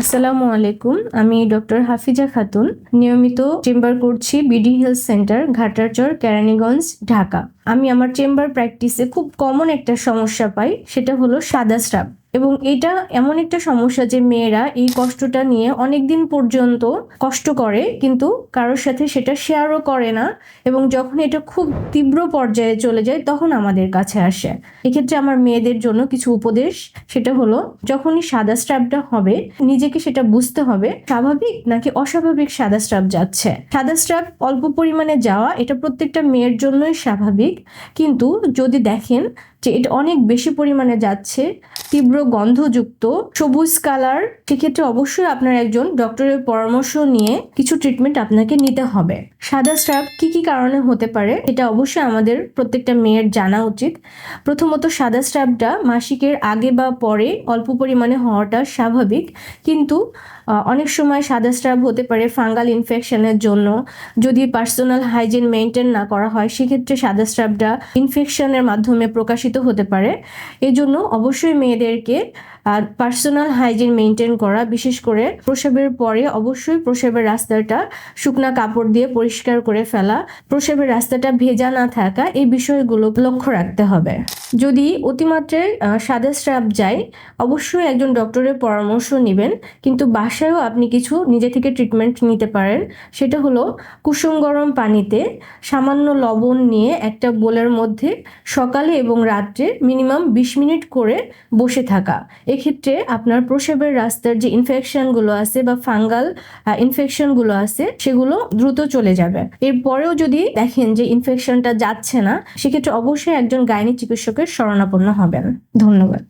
আসসালামু আলাইকুম, আমি ডক্টর হাফিজা খাতুন, নিয়মিত চেম্বার করছি BD health centre, Ghatarchar, Keraniganj, Dhaka. আমি আমার চেম্বার প্র্যাকটিসে খুব কমন একটা সমস্যা পাই, সেটা হলো সাদা স্রাব। এবং এটা এমন একটা সমস্যা যে মেয়েরা এই কষ্টটা নিয়ে অনেক দিন পর্যন্ত কষ্ট করে, কিন্তু কারোর সাথে সেটা শেয়ারও করে না এবং যখন এটা খুব তীব্র পর্যায়ে চলে যায়, তখন আমাদের কাছে আসে। এক্ষেত্রে আমার মেয়েদের জন্য কিছু উপদেশ, সেটা হলো যখনই সাদা স্ট্র্যাপটা হবে, নিজেকে সেটা বুঝতে হবে, স্বাভাবিক নাকি অস্বাভাবিক সাদা স্ট্র্যাপ যাচ্ছে। সাদা স্ট্র্যাপ অল্প পরিমাণে যাওয়া, এটা প্রত্যেকটা মেয়ের জন্যই স্বাভাবিক, কিন্তু যদি দেখেন যে এটা অনেক বেশি পরিমাণে যাচ্ছে, তীব্র গন্ধযুক্ত, সবুজ কালার, সেক্ষেত্রে অবশ্যই আপনার একজন ডক্টরের পরামর্শ নিয়ে কিছু ট্রিটমেন্ট আপনাকে নিতে হবে। সাদা স্ট্রাপ কি কি কারণে হতে পারে এটা অবশ্যই আমাদের প্রত্যেকটা মেয়ের জানা উচিত। প্রথমত, সাদা স্ট্রাপটা মাসিকের আগে বা পরে অল্প পরিমাণে হওয়াটা স্বাভাবিক, কিন্তু অনেক সময় সাদা স্ট্রাপ হতে পারে ফাঙ্গাল ইনফেকশনের জন্য। যদি পার্সোনাল হাইজিন মেনটেন না করা হয়, সেক্ষেত্রে সাদা স্ট্রাপটা ইনফেকশনের মাধ্যমে প্রকাশিত হতে পারে। এজন্য অবশ্যই মেয়েদেরকে পার্সোনাল হাইজিন মেনটেন করা, বিশেষ করে প্রসবের পরে অবশ্যই প্রসবের রাস্তাটা শুকনা কাপড় দিয়ে পরিষ্কার করে ফেলা, প্রসবের রাস্তাটা ভেজা না থাকা, এই বিষয়গুলো লক্ষ্য রাখতে হবে। যদি অতিমাত্রায় সাদা স্ট্রাপ যায়, অবশ্যই একজন ডক্টরের পরামর্শ নেবেন, কিন্তু বাসায়ও আপনি কিছু নিজে থেকে ট্রিটমেন্ট নিতে পারেন। সেটা হলো কুসুম গরম পানিতে সামান্য লবণ নিয়ে একটা বোলের মধ্যে সকালে এবং রাত্রে মিনিমাম বিশ মিনিট করে বসে থাকা। এক্ষেত্রে আপনার প্রসবের রাস্তার যে ইনফেকশনগুলো আছে বা ফাঙ্গাল ইনফেকশনগুলো আছে, সেগুলো দ্রুত চলে যাবে। এরপরেও যদি দেখেন যে ইনফেকশনটা যাচ্ছে না, সেক্ষেত্রে অবশ্যই একজন গাইনি চিকিৎসকের শরণাপন্ন হবেন। ধন্যবাদ।